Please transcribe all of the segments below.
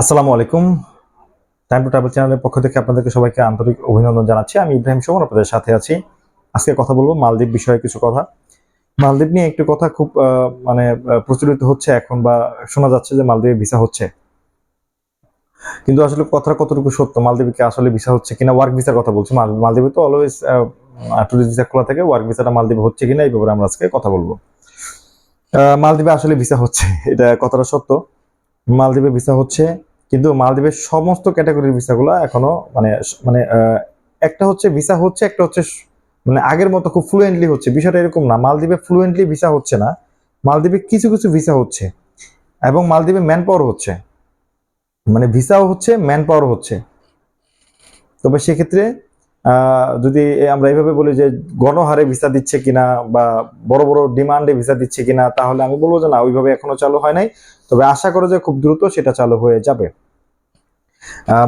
আসসালামু আলাইকুম। Time to travel চ্যানেলের পক্ষ থেকে আপনাদেরকে সবাইকে আন্তরিক অভিনন্দন জানাচ্ছি। আমি ইব্রাহিম সুমন, আপনাদের সাথে আছি। আজকে কথা বলব মালদ্বীপ বিষয়ে কিছু কথা। মালদ্বীপ নিয়ে একটু কথা খুব মানে প্রচলিত হচ্ছে এখন বা শোনা যাচ্ছে যে মালদ্বীপে ভিসা হচ্ছে। কিন্তু আসলে কথা কতটুকু সত্য? মালদ্বীপে কি আসলে ভিসা হচ্ছে কিনা? ওয়ার্ক ভিসার কথা বলছি। মাল- মালদ্বীপে তো অলওয়েজ টুরিস্ট ভিসা খোলা থাকে। ওয়ার্ক ভিসাটা মালদ্বীপে হচ্ছে কিনা এই ব্যাপারে আমরা আজকে কথা বলব। মালদ্বীপে আসলে ভিসা হচ্ছে। এটা কথাটা সত্য। মালদ্বীপে ভিসা হচ্ছে কিন্তু মালদ্বীপের সমস্ত ক্যাটাগরির ভিসাগুলো এখনও মানে মানে একটা হচ্ছে ভিসা হচ্ছে, একটা হচ্ছে মানে আগের মতো খুব ফ্লুয়েন্টলি হচ্ছে। বিষয়টা এরকম না। মালদ্বীপে ফ্লুয়েন্টলি ভিসা হচ্ছে না। মালদ্বীপে কিছু কিছু ভিসা হচ্ছে এবং মালদ্বীপে ম্যান পাওয়ার হচ্ছে। মানে ভিসাও হচ্ছে ম্যান পাওয়ার হচ্ছে। তবে সেক্ষেত্রে যদি আমরা এইভাবে বলি যে গণহারে ভিসা দিচ্ছে কিনা বা বড় বড় ডিমান্ডে ভিসা দিচ্ছে কিনা, তাহলে আমি বলব যে না, ওইভাবে এখনও চালু হয় নাই। তবে আশা করো যে খুব দ্রুত সেটা চালু হয়ে যাবে।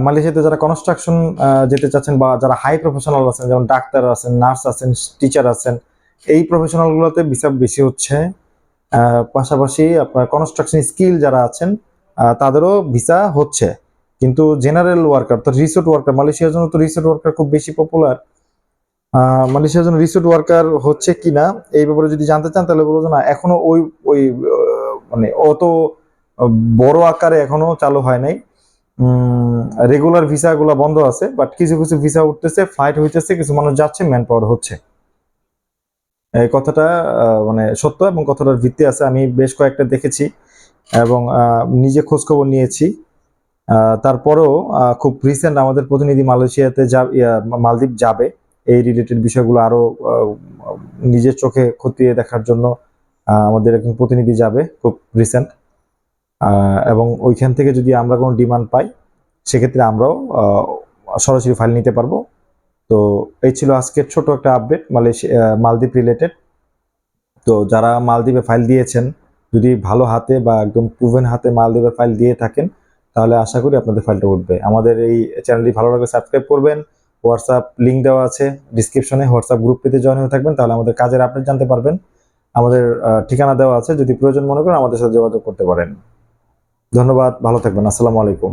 মালয়েশিয়াতে যারা কনস্ট্রাকশন যেতে চাচ্ছেন বা যারা হাই প্রফেশনাল আছেন, যেমন ডাক্তার আছেন নার্স আছেন টিচার আছেন, এই প্রফেশনালগুলোতে ভিসা বেশি হচ্ছে। পাশাপাশি আপনার কনস্ট্রাকশন স্কিল যারা আছেন তাদেরও ভিসা হচ্ছে। কিন্তু জেনারেল ওয়ার্কার তো রিসোর্ট ওয়ার্কার মালয়েশিয়ার জন্য তো রিসোর্ট ওয়ার্কার খুব বেশি পপুলার মালয়েশিয়ার জন্য রিসোর্ট ওয়ার্কার হচ্ছে কি না এই ব্যাপারে যদি জানতে চান তাহলে বলব না, এখনও ওই ওই মানে অত বড় আকারে এখনও চালু হয় নাই। রেগুলার ভিসাগুলো বন্ধ আছে বাট কিছু কিছু ভিসা উঠতেছে ফ্লাইট হইতেছে, কিছু মানুষ যাচ্ছে ম্যান পাওয়ার হচ্ছে। এই কথাটা মানে সত্য এবং কথাটার ভিত্তি আছে, আমি বেশ কয়েকটা দেখেছি এবং নিজে খোঁজ খবর নিয়েছি। তারপরেও খুব রিসেন্ট আমাদের প্রতিনিধি মালয়েশিয়াতে যা মালদ্বীপ যাবে এই রিলেটেড বিষয়গুলো আরও আহ, নিজের চোখে খতিয়ে দেখার জন্য আমাদের একজন প্রতিনিধি যাবে খুব রিসেন্ট এবং ওইখান থেকে যদি আমরা কোনো ডিমান্ড পাই সেক্ষেত্রে আমরাও সরাসরি ফাইল নিতে পারব। তো এই ছিল আজকের ছোট একটা আপডেট মালয়েশিয়া মালদ্বীপ রিলেটেড তো যারা মালদ্বীপে ফাইল দিয়েছেন যদি ভালো হাতে বা একদম প্রুভেন হাতে মালদ্বীপের ফাইল দিয়ে থাকেন তাহলে আশা করি আপনাদের ফাইলটা উঠবে। আমাদের এই চ্যানেলটি ভালো লাগলে সাবস্ক্রাইব করবেন। হোয়াটসঅ্যাপ লিঙ্ক দেওয়া আছে, ডিসক্রিপশনে হোয়াটসঅ্যাপ গ্রুপ পেতে জয়েন হয়ে থাকবেন, তাহলে আমাদের কাজের আপডেট জানতে পারবেন। আমাদের ঠিকানা দেওয়া আছে, যদি প্রয়োজন মনে করেন আমাদের সাথে যোগাযোগ করতে পারেন। ধন্যবাদ, ভালো থাকবেন, আসসালামু আলাইকুম।